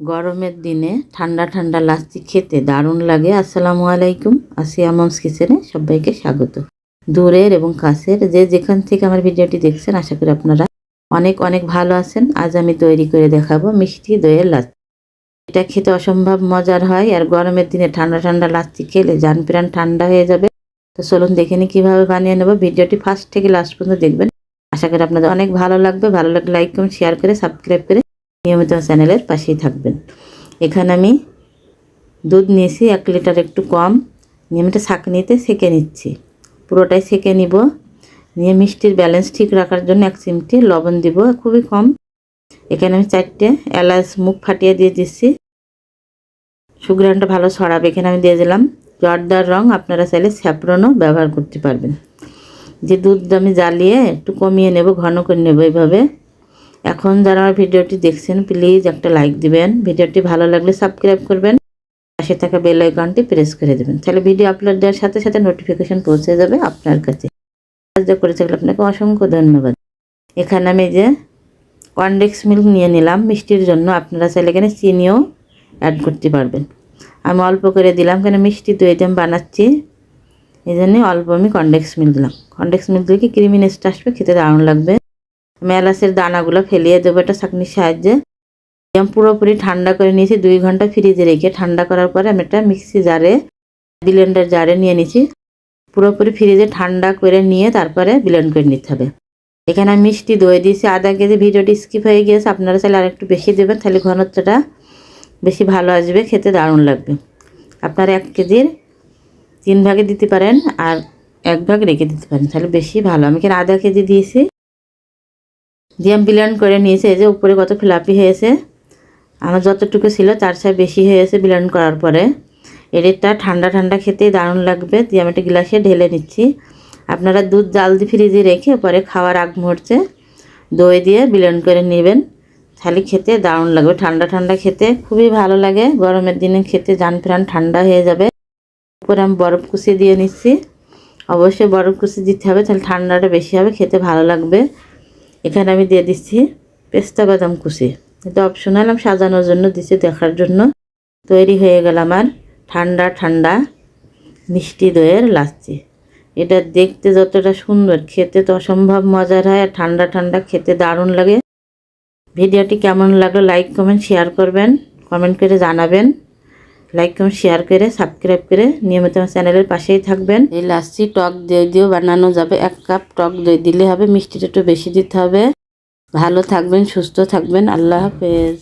গরমের দিনে ঠান্ডা ঠান্ডা লাচ্ছি খেতে দারুণ লাগে। আসসালামু আলাইকুম, আসিয়া মমস কিচেনে সবাইকে স্বাগত। দূরের এবং কাছের যে যেখান থেকে আমার ভিডিওটি দেখছেন, আশা করি আপনারা অনেক অনেক ভালো আছেন। আজ আমি তৈরি করে দেখাবো মিষ্টি দইয়ের লাচ্ছি। এটা খেতে অসম্ভব মজার হয় আর গরমের দিনে ঠান্ডা ঠান্ডা লাচ্ছি খেলে যান প্রাণ ঠান্ডা হয়ে যাবে। তো চলুন দেখে নিই কীভাবে বানিয়ে নেব। ভিডিওটি ফার্স্ট থেকে লাস্ট পর্যন্ত দেখবেন। আশা করি আপনাদের অনেক ভালো লাগবে। ভালো লাগলে লাইক, কমেন্ট, শেয়ার করে সাবস্ক্রাইব করে নিয়মিত চ্যানেলের পাশেই থাকবেন। এখানে আমি দুধ নিয়েছি, এক লিটার একটু কম। নিয়মিত ছাঁকনিতে সেকে নিচ্ছি। পুরোটাই সেকে নিব। নিয়ে মিষ্টির ব্যালেন্স ঠিক রাখার জন্য এক চিমটি লবণ দিব, খুবই কম। এখানে আমি চারটে এলাচ মুখ ফাটিয়ে দিয়ে দিচ্ছি। সুগ্রানটা ভালো ছড়াবে, এখানে আমি দিয়ে দিলাম। জর্দার রং আপনারা চাইলে স্যাপরনও ব্যবহার করতে পারবেন। যে দুধ আমি জ্বালিয়ে একটু কমিয়ে নেব, ঘন করে নেব এইভাবে। এখন যারা আমার ভিডিওটি দেখছেন প্লিজ একটা লাইক দিবেন। ভিডিওটি ভালো লাগলে সাবস্ক্রাইব করবেন। পাশে থাকা বেল আইকনটি প্রেস করে দেবেন। তাহলে ভিডিও আপলোড দেওয়ার সাথে সাথে নোটিফিকেশন পৌঁছে যাবে আপনার কাছে। সাহায্য করে থাকলে আপনাকে অসংখ্য ধন্যবাদ। এখানে আমি যে কনডেক্স মিল্ক নিয়ে নিলাম। মিষ্টির জন্য আপনারা চাইলে এখানে চিনিও অ্যাড করতে পারবেন। আমি অল্প করে দিলাম, কেন মিষ্টি দই দিয়ে বানাচ্ছি। এই জন্যে অল্প আমি কনডেক্স মিল্ক দিলাম। কনডেক্স মিল্ক দিয়ে কি ক্রিমিনেসটা আসবে? খেতে দারুণ লাগবে। মেলাসের দানাগুলো ফেলিয়ে দেবো একটা চাকনির সাহায্যে। আমি পুরোপুরি ঠান্ডা করে নিয়েছি, দুই ঘণ্টা ফ্রিজে রেখে। ঠান্ডা করার পরে আমি একটা মিক্সি জারে ব্লেন্ডার জারে নিয়ে নিয়েছি। পুরোপুরি ফ্রিজে ঠান্ডা করে নিয়ে তারপরে ব্লেন্ড করে নিতে হবে। এখানে আমি মিষ্টি দই দিয়েছি, আধা কেজি। ভিডিওটি স্কিপ হয়ে গিয়েছে, আপনারা চাইলে আরেকটু বেশি দেবেন, তাহলে ঘনত্বটা বেশি ভালো আসবে, খেতে দারুণ লাগবে। আপনারা এক কেজির তিন ভাগে দিতে পারেন আর এক ভাগ রেখে দিতে পারেন, তাহলে বেশি ভালো। আমি এখানে আধা কেজি দিয়েছি? দিয়ে আমি ব্লেন্ড করে নিয়েছি এই যে উপরে কত ফ্লাপি হয়েছে। আমার যতটুকু ছিল তার চেয়ে বেশি হয়েছে ব্লেন্ড করার পরে। এডিটটা ঠান্ডা ঠান্ডা খেতে দারুণ লাগবে। দিয়ে আমি একটা গ্লাসে ঢেলে নিচ্ছি। আপনারা দুধ জাল দিয়ে ফ্রিজে রেখে পরে খাওয়ার আগ মুহূর্তে দই দিয়ে ব্লেন্ড করে নেবেন। তাহলে খেতে দারুণ লাগবে। ঠান্ডা ঠান্ডা খেতে খুবই ভালো লাগে। গরমের দিনে খেতে যান প্রাণ ঠান্ডা হয়ে যাবে। উপরে আমি বরফ কুচি দিয়ে নিচ্ছি। অবশ্যই বরফ কুচি দিতে হবে, তাহলে ঠান্ডাটা বেশি হবে, খেতে ভালো লাগবে। এখানে আমি দিয়ে দিচ্ছি পেস্তা বাদাম কুচি। এটা অপশনাল আমি সাজানোর জন্য দিচ্ছি দেখার জন্য। তৈরি হয়ে গেল আমার ঠান্ডা ঠান্ডা মিষ্টি দইয়ের লাচ্ছি। এটা দেখতে যতটা সুন্দর, খেতে তো অসম্ভব মজার হয় আর ঠান্ডা ঠান্ডা খেতে দারুণ লাগে। ভিডিওটি কেমন লাগল লাইক কমেন্ট শেয়ার করবেন। কমেন্ট করে জানাবেন। লাইক কমেন্ট শেয়ার করে সাবস্ক্রাইব করে নিয়মিত আমার চ্যানেলের পাশেই থাকবেন। এই লাচ্ছি টক দই দিয়েও বানানো যাবে। এক কাপ টক দই দিলে হবে, মিষ্টিটা একটু বেশি দিতে হবে। ভালো থাকবেন, সুস্থ থাকবেন। আল্লাহ হাফেজ।